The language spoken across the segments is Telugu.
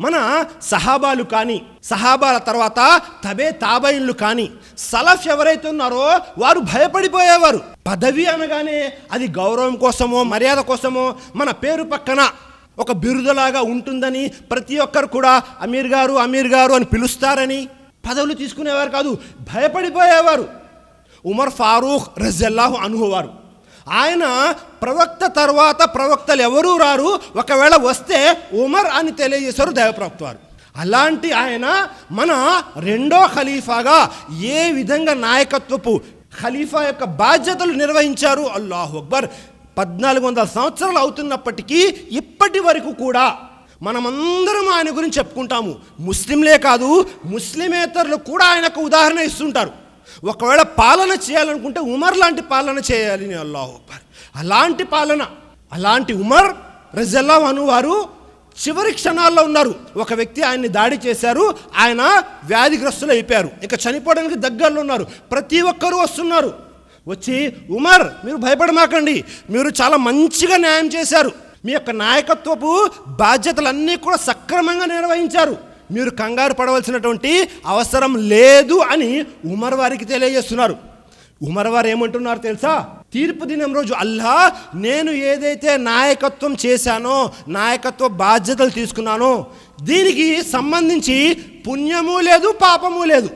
మన సహాబాలు కానీ సహాబాల తర్వాత తబే తాబైన్లు కానీ సలఫ్ ఎవరైతే ఉన్నారో వారు భయపడిపోయేవారు. పదవి అనగానే అది గౌరవం కోసమో మర్యాద కోసమో మన పేరు పక్కన ఒక బిరుదులాగా ఉంటుందని ప్రతి ఒక్కరు కూడా అమీర్ గారు అమీర్ గారు అని పిలుస్తారని పదవులు తీసుకునేవారు కాదు భయపడిపోయేవారు. ఉమర్ ఫారూక్ రజల్లాహు అనుహువారు ఆయన ప్రవక్త తర్వాత ప్రవక్తలు ఎవరూ రారు. ఒకవేళ వస్తే ఉమర్ అని తెలియజేశారు దైవప్రవక్త వారు. అలాంటి ఆయన మన రెండో ఖలీఫాగా ఏ విధంగా నాయకత్వపు ఖలీఫా యొక్క బాధ్యతలు నిర్వహించారు? అల్లాహు అక్బర్. పద్నాలుగు వందల సంవత్సరాలు అవుతున్నప్పటికీ ఇప్పటి వరకు కూడా మనమందరం ఆయన గురించి చెప్పుకుంటాము. ముస్లింలే కాదు ముస్లిమేతరులు కూడా ఆయనకు ఉదాహరణ ఇస్తుంటారు. ఒకవేళ పాలన చేయాలనుకుంటే ఉమర్ లాంటి పాలన చేయాలి అని అక్బర్. అలాంటి పాలన అలాంటి ఉమర్ రజల్లా అను వారు చివరి క్షణాల్లో ఉన్నారు. ఒక వ్యక్తి ఆయన్ని దాడి చేశారు ఆయన వ్యాధిగ్రస్తులు అయిపోయారు. ఇక చనిపోవడానికి దగ్గరలో ఉన్నారు. ప్రతి ఒక్కరూ వస్తున్నారు. వచ్చి ఉమర్ మీరు భయపడమాకండి. మీరు చాలా మంచిగా న్యాయం చేశారు. మీ యొక్క నాయకత్వపు బాధ్యతలన్నీ కూడా సక్రమంగా నిర్వహించారు. మీరు కంగారు పడవలసినటువంటి అవసరం లేదు అని ఉమర్ వారికి తెలియజేస్తున్నారు. ఉమర్ వారు ఏమంటున్నారు తెలుసా? తీర్పు దినం రోజు అల్లా నేను ఏదైతే నాయకత్వం చేశానో నాయకత్వ బాధ్యతలు తీసుకున్నానో దీనికి సంబంధించి పుణ్యము లేదు పాపము లేదు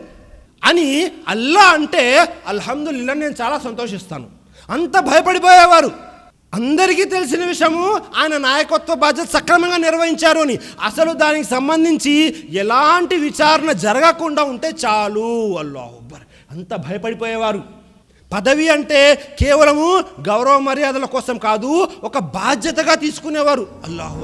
అని అల్లా అంటే అల్హమ్దుల్లా నేను చాలా సంతోషిస్తాను. అంత భయపడిపోయేవారు. అందరికీ తెలిసిన విషయము ఆయన నాయకత్వ బాధ్యత సక్రమంగా నిర్వహించారు అని. అసలు దానికి సంబంధించి ఎలాంటి విచారణ జరగకుండా ఉంటే చాలు. అల్లాహు అంత భయపడిపోయేవారు. పదవి అంటే కేవలము గౌరవ మర్యాదల కోసం కాదు ఒక బాధ్యతగా తీసుకునేవారు. అల్లాహు